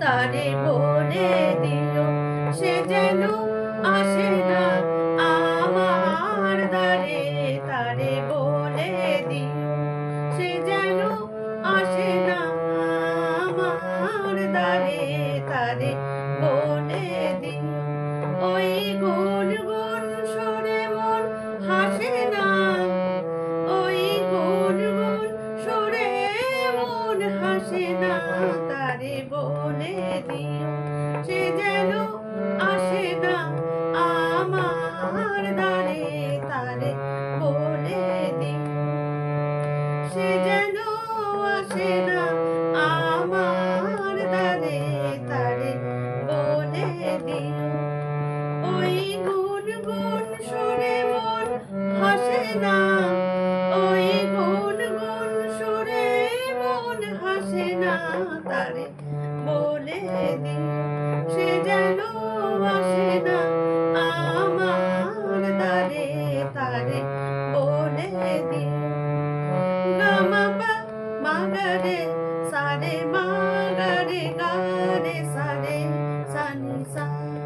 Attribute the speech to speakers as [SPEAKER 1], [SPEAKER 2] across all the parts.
[SPEAKER 1] তারে বলে দিল সে যেন দারে তারে বলে দিল সে যেন আসে re sa sa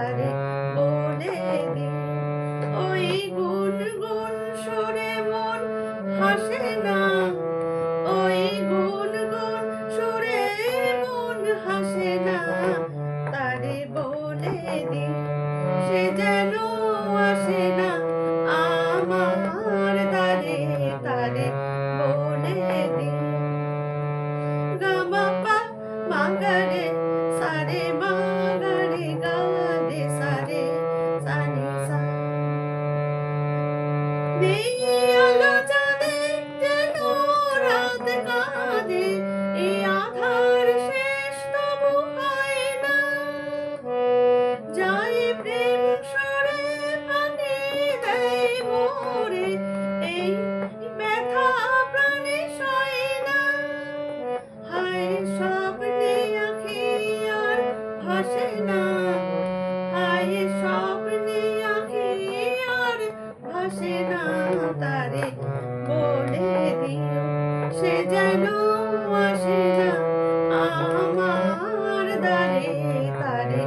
[SPEAKER 1] Padre স্বপ্নে আঁকি আর ভাসে না তারে বলে দিও। সে যেন আসে না, আমার দ্বারে তারে